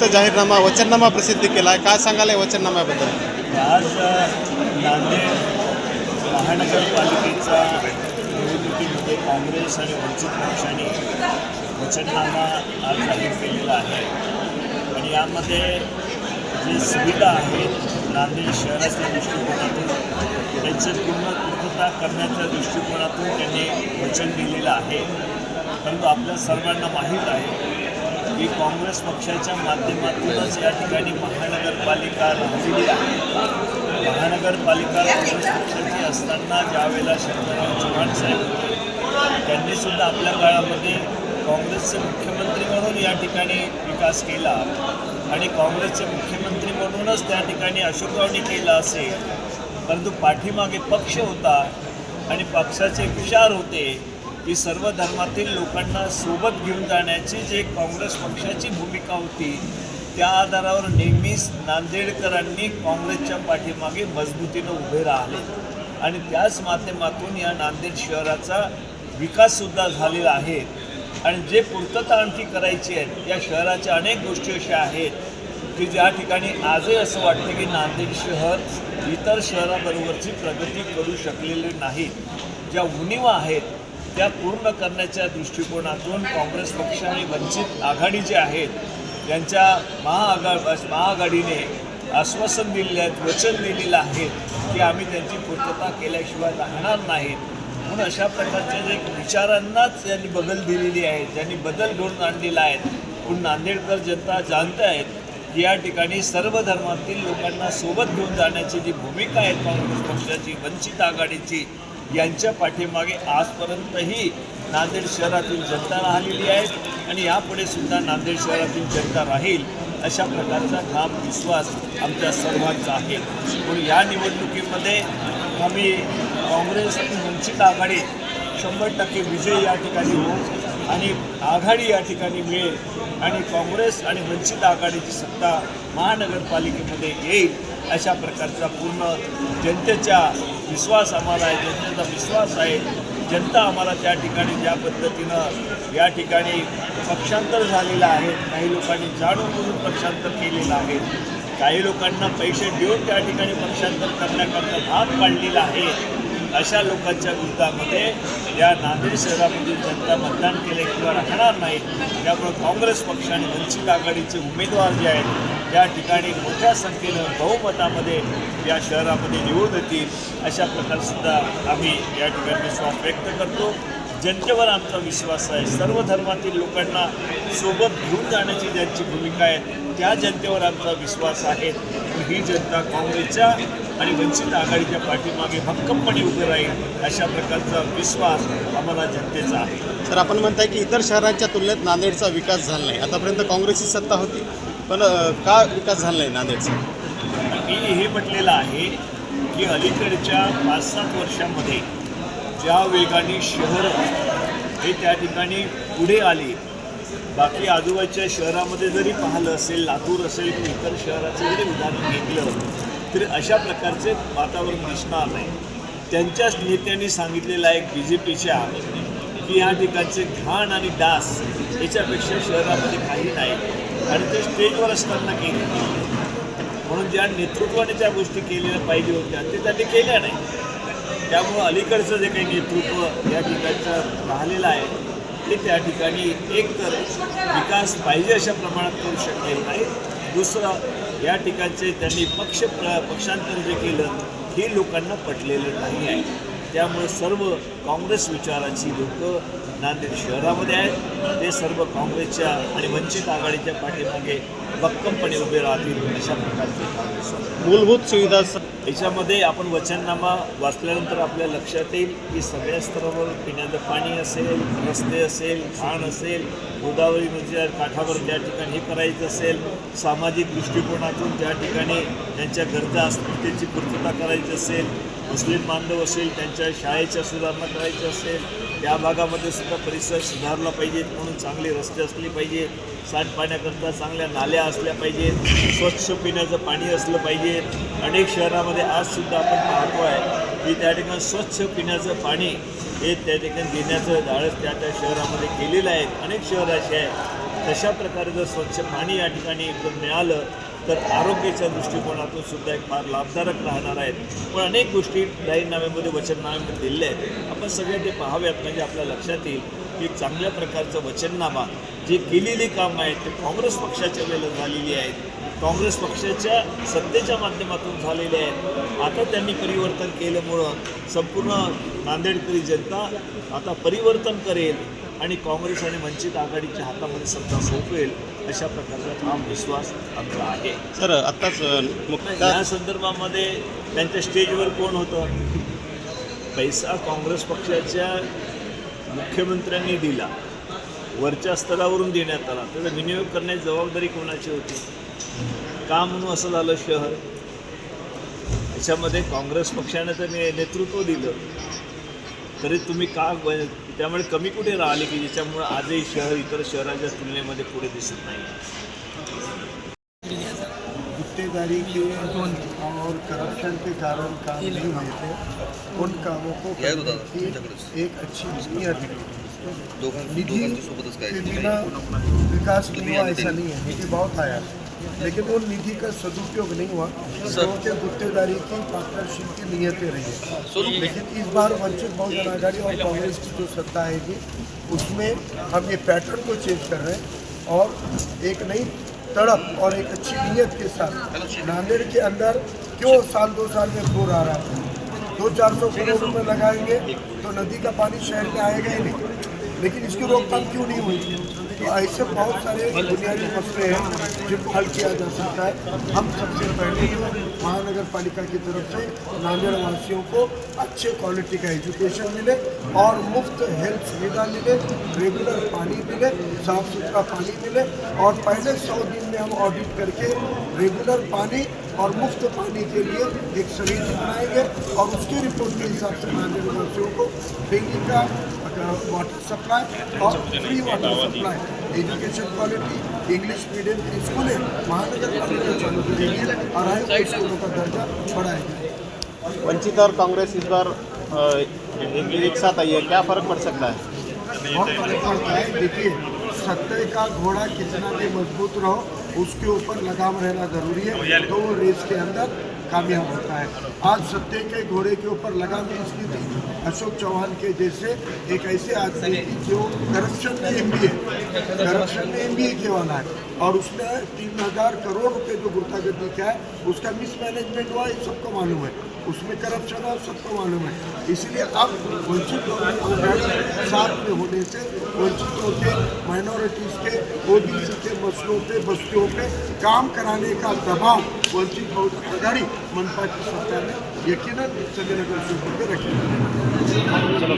तर जाहीरनामा वचननामा प्रसिद्ध केला आहे काय सांगाल या वचननाम्याबद्दल? आज नांदेड महानगरपालिकेचा निवडणुकीमध्ये काँग्रेस आणि वंचित पक्षाने वचननामा आज जाहीर केलेला आहे. आणि यामध्ये जे सुविधा आहेत नांदेड शहराच्या दृष्टिकोनातून त्यांची पूर्ण पूर्तता करण्याच्या दृष्टिकोनातून त्यांनी वचन दिलेलं आहे. परंतु आपल्या सर्वांना माहीत आहे की काँग्रेस पक्षाच्या माध्यमातूनच या ठिकाणी महानगरपालिका राहिलेली आहे. महानगरपालिका काँग्रेस पक्षाची असताना ज्यावेळेला शंकरराव चव्हाण साहेब होते त्यांनी सुद्धा आपल्या काळामध्ये काँग्रेसचे मुख्यमंत्री म्हणून या ठिकाणी विकास केला आणि काँग्रेसचे मुख्यमंत्री म्हणूनच त्या ठिकाणी अशोकरावनी केला असेल परंतु पाठीमागे पक्ष होता आणि पक्षाचे विचार होते की सर्व धर्मातील लोकांना सोबत घेऊन जाण्याची जी काँग्रेस पक्षाची भूमिका होती त्या आधारावर नेहमीच नांदेडकरांनी काँग्रेसच्या पाठीमागे मजबूतीनं उभे राहिले. आणि त्याच माध्यमातून या नांदेड शहराचा विकाससुद्धा झालेला आहे. आणि जे पूर्तता आणखी करायची आहे या शहराच्या अनेक गोष्टी अशा आहेत की ज्या ठिकाणी आजही असं वाटतं की नांदेड शहर इतर शहराबरोबरची प्रगती करू शकलेले नाही. ज्या उणीवा आहेत त्या पूर्ण करण्याच्या दृष्टिकोनातून काँग्रेस पक्ष आणि वंचित आघाडी जे आहेत त्यांच्या महाआघा महाआघाडीने आश्वासन दिलेले आहेत वचन दिलेलं आहे की आम्ही त्यांची पूर्तता केल्याशिवाय राहणार नाहीत. म्हणून अशा प्रकारच्या जे विचारांनाच त्यांनी बदल दिलेली आहे ज्यांनी बदल घडून आणलेला आहे पण नांदेडकर जनता जाणत आहेत की या ठिकाणी सर्व धर्मातील लोकांना सोबत घेऊन जाण्याची जी भूमिका आहे काँग्रेस पक्षाची वंचित आघाडीची यांच्या पाठीमागे आजपर्यंतही नांदेड शहरातील जनता राहिलेली आहे आणि यापुढे सुद्धा नांदेड शहरातील जनता राहील अशा प्रकारचा ठाम विश्वास आमच्या सर्वांचा आहे. म्हणून या निवडणुकीमध्ये आम्ही काँग्रेस आणि वंचित आघाडी शंभर टक्के विजय या ठिकाणी होऊ आणि आघाडी या ठिकाणी मिळेल आणि काँग्रेस आणि वंचित आघाडीची सत्ता महानगरपालिकेमध्ये येईल अशा प्रकारचा पूर्ण जनतेचा विश्वास आम्हाला आहे जनतेचा विश्वास आहे. जनता आम्हाला त्या ठिकाणी ज्या पद्धतीनं या ठिकाणी पक्षांतर झालेलं आहे काही लोकांनी जाणून बुजून पक्षांतर केलेलं आहे. काही लोकांना पैसे देऊन त्या ठिकाणी पक्षांतर करण्याकरता भाग पाडलेला आहे. अशा लोकांच्या विरोधामध्ये या नांदेड शहरामधील जनता मतदान केल्याशिवाय राहणार नाही त्यामुळे काँग्रेस पक्ष आणि वंचित आघाडीचे उमेदवार जे आहेत त्या ठिकाणी मोठ्या संख्येनं बहुमतामध्ये या शहरामध्ये निवडून येतील अशा प्रकारसुद्धा आम्ही या ठिकाणी विश्वास व्यक्त करतो. जनतेवर आमचा विश्वास आहे. सर्व धर्मातील लोकांना सोबत घेऊन जाण्याची ज्यांची भूमिका आहे त्या जनतेवर आमचा विश्वास आहे. ही जनता काँग्रेसच्या आणि वंचित आघाडीच्या पाठीमागे भक्कमपणे उभे राहील अशा प्रकारचा विश्वास आम्हाला जनतेचा आहे. सर आपण म्हणताय की इतर शहरांच्या तुलनेत नांदेडचा विकास झाला नाही. आतापर्यंत काँग्रेसची सत्ता होती पण का विकास झाला नाही नांदेडचा? मी हे म्हटलेलं आहे की अलीकडच्या पाच सात वर्षामध्ये ज्या वेगाने शहरं हे त्या ठिकाणी पुढे आली बाकी आजूबाजूच्या शहरामध्ये जरी पाहिलं असेल लातूर असेल किंवा इतर शहराचं जरी उदाहरण घेतलं तरी अशा प्रकारचे वातावरण दिसणार नाही. त्यांच्याच नेत्यांनी सांगितलेलं आहे बी जे पीच्या की या ठिकाणचे घाण आणि डास याच्यापेक्षा शहरामध्ये काही नाही. आणि ते स्टेजवर असताना केले. म्हणून ज्या नेतृत्वाने त्या गोष्टी केलेल्या पाहिजे होत्या ते त्यांनी केल्या नाही. त्यामुळं अलीकडचं जे काही नेतृत्व या ठिकाणचं राहिलेलं आहे ते त्या ठिकाणी एक तर विकास पाहिजे अशा प्रमाणात करू शकलेलं नाही. दुसरं या ठिकाणचे त्यांनी पक्ष प्र पक्षांतर जे केलं हे लोकांना पटलेलं नाही आहे. त्यामुळे सर्व काँग्रेस विचाराची लोकं नांदेड शहरामध्ये आहेत. ते सर्व काँग्रेसच्या आणि वंचित आघाडीच्या पाठीमागे भक्कमपणे उभे राहतील अशा प्रकारचे. मूलभूत सुविधा याच्यामध्ये आपण वचननामा वाचल्यानंतर आपल्या लक्षात येईल की सगळ्या स्तरावर पिण्याचं पाणी असेल रस्ते असेल खाण असेल गोदावरी नदीच्या काठावर ज्या ठिकाणी हे करायचं असेल सामाजिक दृष्टिकोनातून त्या ठिकाणी त्यांच्या गरजा असतील त्यांची पूर्तता करायची असेल मुस्लिम बांधव असेल त्यांच्या शाळेच्या सुधारणा करायची असेल त्या भागामध्ये सुद्धा परिसर सुधारला पाहिजेत म्हणून चांगले रस्ते असले पाहिजे सांडपाण्याकरता चांगल्या नाल्या असल्या पाहिजेत स्वच्छ पिण्याचं पाणी असलं पाहिजे अनेक शहरामध्ये आजसुद्धा आपण पाहतो आहे की त्या ठिकाणी स्वच्छ पिण्याचं पाणी हे त्या ठिकाणी देण्याचं धाडस त्या त्या शहरामध्ये केलेलं आहे. अनेक शहर असे आहेत. तशा प्रकारे जर स्वच्छ पाणी या ठिकाणी जर मिळालं तर आरोग्याच्या दृष्टिकोनातून सुद्धा एक फार लाभदायक राहणार आहेत. पण अनेक गोष्टी जाहीरनाम्यामध्ये वचननाम्यामध्ये दिलेल्या आहेत. आपण सगळे ते पाहाव्यात म्हणजे आपल्या लक्षात येईल. की चांगल्या प्रकारचं वचननामा जे केलेली काम आहेत ते काँग्रेस पक्षाच्या वेळेला झालेली आहेत. काँग्रेस पक्षाच्या सत्तेच्या माध्यमातून झालेले आहेत. आता त्यांनी परिवर्तन केल्यामुळं संपूर्ण नांदेडकरी जनता आता परिवर्तन करेल आणि काँग्रेस आणि वंचित आघाडीच्या हातामध्ये सत्ता सोपवेल अशा प्रकारचा ठाम विश्वास आमचा आहे. सर आत्ताच या संदर्भामध्ये त्यांच्या स्टेजवर कोण होतं? पैसा काँग्रेस पक्षाच्या मुख्यमंत्र्यांनी दिला. वरच्या स्तरावरून देण्यात आला. त्याचा विनियोग करण्याची जबाबदारी कोणाची होती? का म्हणून असं झालं शहर? याच्यामध्ये काँग्रेस पक्षाने तर नेतृत्व दिलं. तरी तुम्ही का ब- त्यामुळे कमी कुठे राहिले की ज्याच्यामुळं आजही शहर इतर शहराच्या तुलनेमध्ये पुढे दिसत नाही? गुत्तेदारी के और करप्शन के कारण काम नहीं हुए थे उन कामों को एक अच्छी नीयत निधि के बिना विकास नहीं हुआ ऐसा नहीं है। निधि बहुत आया लेकिन वो निधि का सदुपयोग नहीं हुआ। क्योंकि गुत्तेदारी की पार्टनरशिप की नीयतें रही। है लेकिन इस बार वंचित बहुजन आघाड़ी और कांग्रेस की जो सत्ता आएगी उसमें हम ये पैटर्न को चेंज कर रहे हैं और एक नई तड़प और एक अच्छी नीयत के साथ नांदेड़ के अंदर क्यों साल दो साल में बोर आ रहा? है दो चार सौ करोड़ रुपये लगाएँगे तो नदी का पानी शहर में आएगा ही नहीं। लेकिन इसकी रोकथाम क्यों नहीं हुई? तो ऐसे बहुत सारे बुनियादी मसले हैं जिनको हल किया जा सकता है। हम सबसे पहले महानगर पालिका की तरफ़ से नांदेड़ वासियों को अच्छे क्वालिटी का एजुकेशन मिले और मुफ़्त हेल्थ सुविधा मिले रेगुलर पानी मिले, साफ़ सुथरा पानी मिले और पहले सौ दिन में हम ऑडिट करके रेगुलर पानी और मुफ़्त पानी के लिए एक समिति बनाएँगे और उसकी रिपोर्ट के हिसाब से नांदेड़ वासियों को डेंगू का वाटर सप्लाई और free water supply education quality English medium की स्कूलें महानगर चालू और आए स्कूलों का दर्जा बढ़ाएँगे वंचित और कांग्रेस इस बार एक साथ आई है। क्या फ़र्क पड़ सकता है? बहुत फ़र्क पड़ता है। देखिए सत्ते का घोड़ा कितना भी मज़बूत रहो, उसके ऊपर लगाम रहना ज़रूरी है। तो वो रेस के अंदर कामयाब होता है। आज सत्ते के घोड़े के ऊपर लगाम किसकी थी। अशोक चौहान के जैसे एक ऐसे आदमी की जो करप्शन में एम करप्शन में एम बी ए के वाला है। और उसने तीन हजार करोड़ रुपए जो गुर्तागर्दी किया है उसका मिसमैनेजमेंट हुआ ये सबको मालूम है। उसमें करप्शन है सबको मालूम है। इसलिए अब वंचित लोगों को साथ में होने से वंचितों के माइनॉरिटीज़ के ओबीसी के मसलों पे बस्तियों पे काम कराने का दबाव वंचित बहुत आधारित मनपा की सरकार ने यकीन सभी नगर से रखेगा